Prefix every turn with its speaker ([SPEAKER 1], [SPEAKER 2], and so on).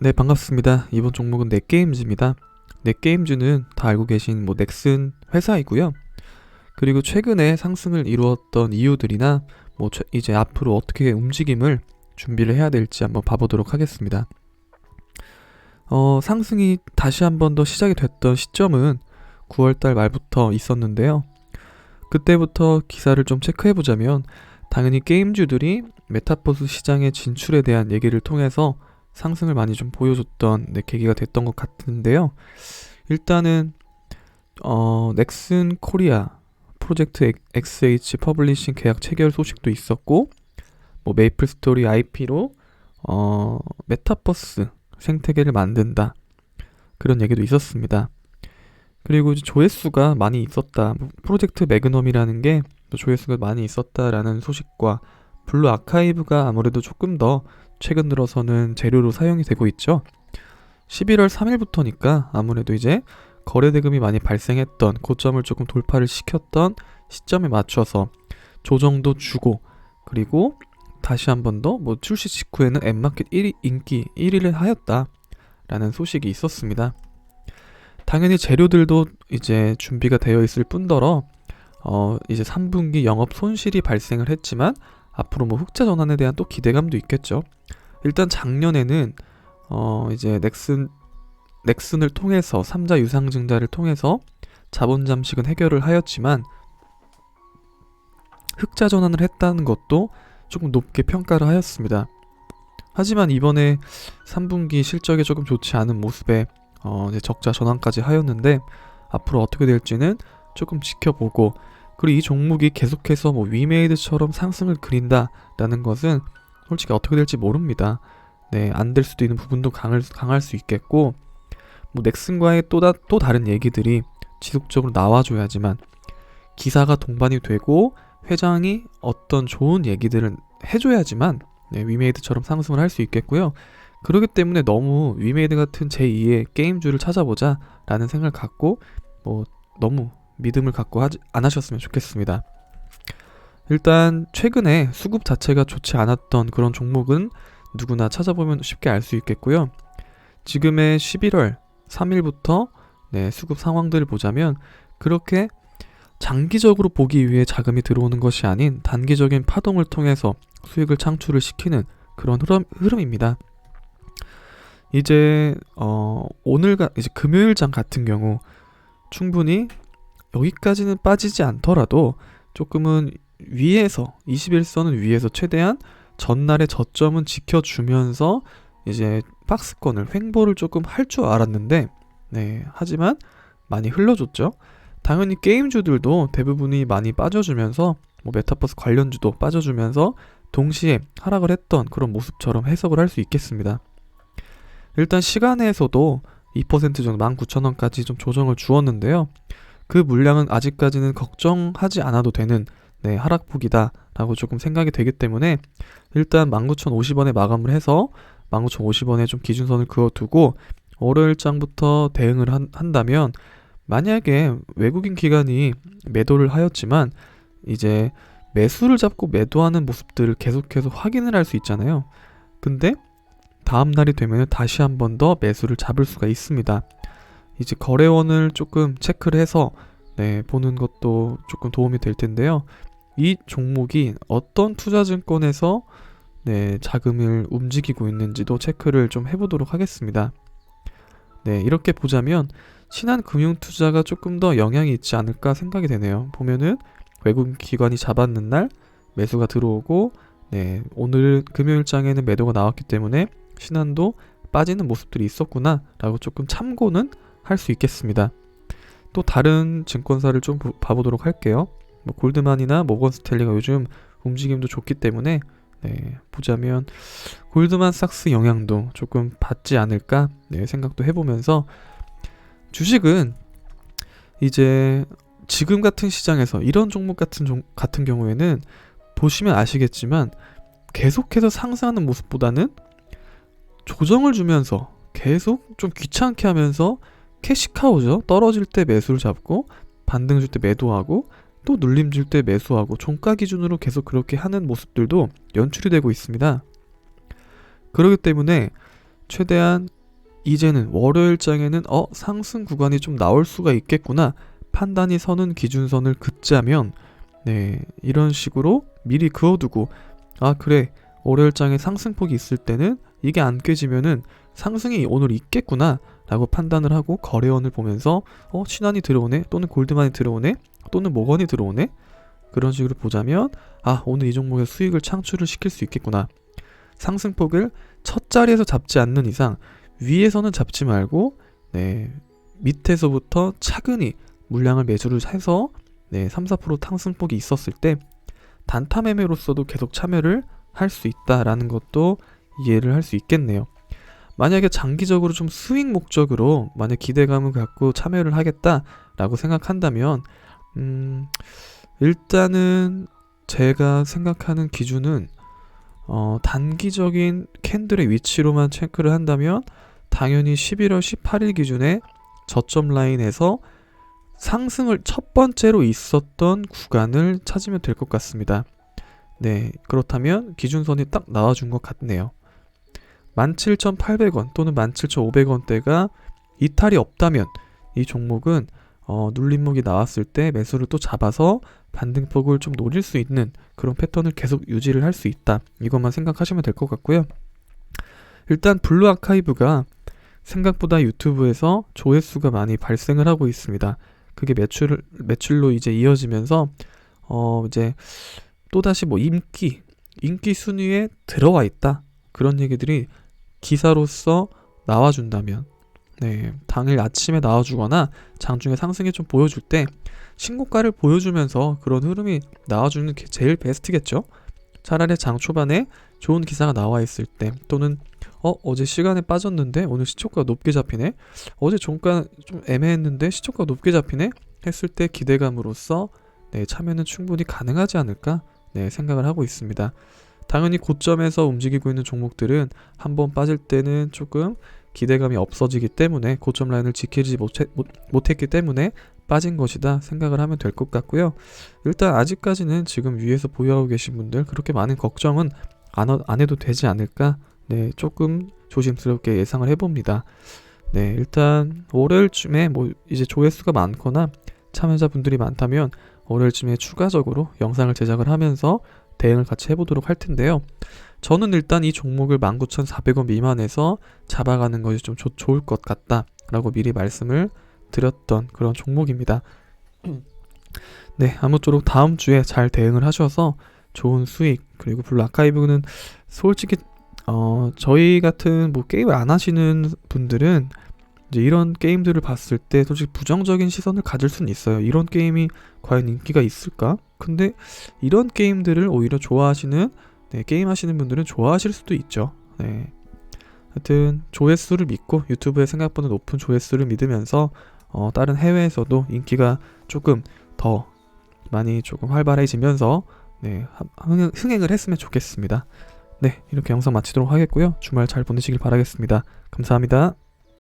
[SPEAKER 1] 네, 반갑습니다. 이번 종목은 넷게임즈입니다. 넷게임즈는 다 알고 계신 뭐 넥슨 회사이고요. 그리고 최근에 상승을 이루었던 이유들이나 뭐 최- 이제 앞으로 어떻게 움직임을 준비를 해야 될지 한번 봐보도록 하겠습니다. 어, 상승이 다시 한번 더 시작이 됐던 시점은 9월달 말부터 있었는데요. 그때부터 기사를 좀 체크해 보자면 당연히 게임주들이 메타버스 시장의 진출에 대한 얘기를 통해서 상승을 많이 좀 보여줬던 네, 계기가 됐던 것 같은데요. 일단은 어, 넥슨 코리아 프로젝트 엑- XH 퍼블리싱 계약 체결 소식도 있었고 뭐 메이플 스토리 IP로 어, 메타버스 생태계를 만든다 그런 얘기도 있었습니다. 그리고 조회수가 많이 있었다. 뭐 프로젝트 매그넘이라는 게또 조회수가 많이 있었다라는 소식과 블루 아카이브가 아무래도 조금 더 최근 들어서는 재료로 사용이 되고 있죠. 11월 3일부터니까 아무래도 이제 거래 대금이 많이 발생했던 고점을 조금 돌파를 시켰던 시점에 맞춰서 조정도 주고 그리고 다시 한 번 더 뭐 출시 직후에는 앱마켓 1위 인기 1위를 하였다라는 소식이 있었습니다. 당연히 재료들도 이제 준비가 되어 있을 뿐더러 어 이제 3분기 영업 손실이 발생을 했지만 앞으로 뭐 흑자 전환에 대한 또 기대감도 있겠죠. 일단 작년에는 어 이제 넥슨 넥슨을 통해서 3자 유상증자를 통해서 자본 잠식은 해결을 하였지만 흑자 전환을 했다는 것도 조금 높게 평가를 하였습니다. 하지만 이번에 3분기 실적이 조금 좋지 않은 모습에 어 적자 전환까지 하였는데 앞으로 어떻게 될지는 조금 지켜보고 그리고 이 종목이 계속해서 뭐 위메이드처럼 상승을 그린다라는 것은 솔직히 어떻게 될지 모릅니다. 네, 안 될 수도 있는 부분도 강할, 강할 수 있겠고, 뭐 넥슨과의 또, 다, 또 다른 얘기들이 지속적으로 나와줘야지만 기사가 동반이 되고 회장이 어떤 좋은 얘기들을 해줘야지만 네, 위메이드처럼 상승을 할 수 있겠고요. 그렇기 때문에 너무 위메이드 같은 제2의 게임주를 찾아보자라는 생각을 갖고 뭐 너무 믿음을 갖고 하지, 안 하셨으면 좋겠습니다. 일단 최근에 수급 자체가 좋지 않았던 그런 종목은 누구나 찾아보면 쉽게 알 수 있겠고요. 지금의 11월 3일부터 네, 수급 상황들을 보자면 그렇게 장기적으로 보기 위해 자금이 들어오는 것이 아닌 단기적인 파동을 통해서 수익을 창출을 시키는 그런 흐름, 흐름입니다. 이제 어, 오늘 가 이제 금요일장 같은 경우 충분히 여기까지는 빠지지 않더라도 조금은 위에서 21선은 위에서 최대한 전날의 저점은 지켜주면서 이제 박스권을 횡보를 조금 할 줄 알았는데 네 하지만 많이 흘러줬죠. 당연히 게임주들도 대부분이 많이 빠져주면서 뭐 메타버스 관련주도 빠져주면서 동시에 하락을 했던 그런 모습처럼 해석을 할 수 있겠습니다. 일단 시간에서도 2% 정도 19,000원까지 좀 조정을 주었는데요. 그 물량은 아직까지는 걱정하지 않아도 되는 네, 하락폭이다라고 조금 생각이 되기 때문에 일단 19,050원에 마감을 해서 19,050원에 좀 기준선을 그어두고 월요일장부터 대응을 한, 한다면 만약에 외국인 기관이 매도를 하였지만 이제 매수를 잡고 매도하는 모습들을 계속해서 확인을 할 수 있잖아요. 근데 다음 날이 되면 다시 한 번 더 매수를 잡을 수가 있습니다. 이제 거래원을 조금 체크를 해서 네, 보는 것도 조금 도움이 될 텐데요. 이 종목이 어떤 투자증권에서 네, 자금을 움직이고 있는지도 체크를 좀 해보도록 하겠습니다. 네, 이렇게 보자면 신한금융 투자가 조금 더 영향이 있지 않을까 생각이 되네요. 보면은 외국 기관이 잡았는 날 매수가 들어오고 네, 오늘 금요일장에는 매도가 나왔기 때문에 신한도 빠지는 모습들이 있었구나 라고 조금 참고는 할 수 있겠습니다. 또 다른 증권사를 좀 보- 봐보도록 할게요. 뭐 골드만이나 모건 스탠리가 요즘 움직임도 좋기 때문에 네, 보자면 골드만삭스 영향도 조금 받지 않을까 네, 생각도 해보면서 주식은 이제 지금 같은 시장에서 이런 종목 같은 종, 같은 경우에는 보시면 아시겠지만 계속해서 상승하는 모습보다는 조정을 주면서 계속 좀 귀찮게 하면서 캐시카우죠. 떨어질 때 매수를 잡고 반등 줄 때 매도하고 또 눌림 줄 때 매수하고 종가 기준으로 계속 그렇게 하는 모습들도 연출이 되고 있습니다. 그렇기 때문에 최대한 이제는 월요일장에는 어 상승 구간이 좀 나올 수가 있겠구나 판단이 서는 기준선을 긋자면 네 이런 식으로 미리 그어두고 아 그래 월요일장에 상승폭이 있을 때는 이게 안 깨지면은 상승이 오늘 있겠구나 라고 판단을 하고 거래원을 보면서 어 신한이 들어오네 또는 골드만이 들어오네 또는 모건이 들어오네 그런 식으로 보자면 아 오늘 이 종목의 수익을 창출을 시킬 수 있겠구나 상승폭을 첫 자리에서 잡지 않는 이상 위에서는 잡지 말고 네 밑에서부터 차근히 물량을 매수를 해서 네 3, 4% 상승폭이 있었을 때 단타 매매로서도 계속 참여를 할 수 있다라는 것도 이해를 할 수 있겠네요. 만약에 장기적으로 좀 수익 목적으로 만약 기대감을 갖고 참여를 하겠다라고 생각한다면 음 일단은 제가 생각하는 기준은 어 단기적인 캔들의 위치로만 체크를 한다면 당연히 11월 18일 기준에 저점 라인에서 상승을 첫 번째로 있었던 구간을 찾으면 될 것 같습니다. 네, 그렇다면 기준선이 딱 나와준 것 같네요. 17,800원 또는 17,500원대가 이탈이 없다면 이 종목은 어, 눌림목이 나왔을 때 매수를 또 잡아서 반등폭을 좀 노릴 수 있는 그런 패턴을 계속 유지를 할 수 있다. 이것만 생각하시면 될 것 같고요. 일단 블루 아카이브가 생각보다 유튜브에서 조회수가 많이 발생을 하고 있습니다. 그게 매출 매출로 이제 이어지면서 어 이제 또 다시 뭐 인기 인기 순위에 들어와 있다. 그런 얘기들이 기사로서 나와준다면 네 당일 아침에 나와주거나 장중에 상승에 좀 보여줄 때 신고가를 보여주면서 그런 흐름이 나와주는 게 제일 베스트겠죠. 차라리 장 초반에 좋은 기사가 나와 있을 때 또는 어 어제 시간에 빠졌는데 오늘 시초가 높게 잡히네 어제 종가 좀 애매했는데 시초가 높게 잡히네 했을 때 기대감으로써 네 참여는 충분히 가능하지 않을까 네 생각을 하고 있습니다. 당연히 고점에서 움직이고 있는 종목들은 한번 빠질 때는 조금 기대감이 없어지기 때문에 고점 라인을 지키지 못해, 못, 못했기 때문에 빠진 것이다 생각을 하면 될 것 같고요. 일단 아직까지는 지금 위에서 보유하고 계신 분들 그렇게 많은 걱정은 안, 하- 안 해도 되지 않을까 네 조금 조심스럽게 예상을 해봅니다. 네 일단 월요일쯤에 뭐 이제 조회수가 많거나 참여자분들이 많다면 월요일쯤에 추가적으로 영상을 제작을 하면서 대응을 같이 해보도록 할 텐데요. 저는 일단 이 종목을 19,400원 미만에서 잡아가는 것이 좀 좋- 좋을 것 같다라고 미리 말씀을 드렸던 그런 종목입니다. 네, 아무쪼록 다음 주에 잘 대응을 하셔서 좋은 수익 그리고 블루 아카이브는 솔직히 어 저희 같은 뭐 게임을 안 하시는 분들은 이제 이런 게임들을 봤을 때 솔직히 부정적인 시선을 가질 수는 있어요. 이런 게임이 과연 인기가 있을까? 근데 이런 게임들을 오히려 좋아하시는 네, 게임 하시는 분들은 좋아하실 수도 있죠. 네. 하여튼 조회수를 믿고 유튜브에 생각보다 높은 조회수를 믿으면서 어, 다른 해외에서도 인기가 조금 더 많이 조금 활발해지면서 네, 흥- 흥행 을 했으면 좋겠습니다. 네, 이렇게 영상 마치도록 하겠고요. 주말 잘 보내시길 바라겠습니다. 감사합니다.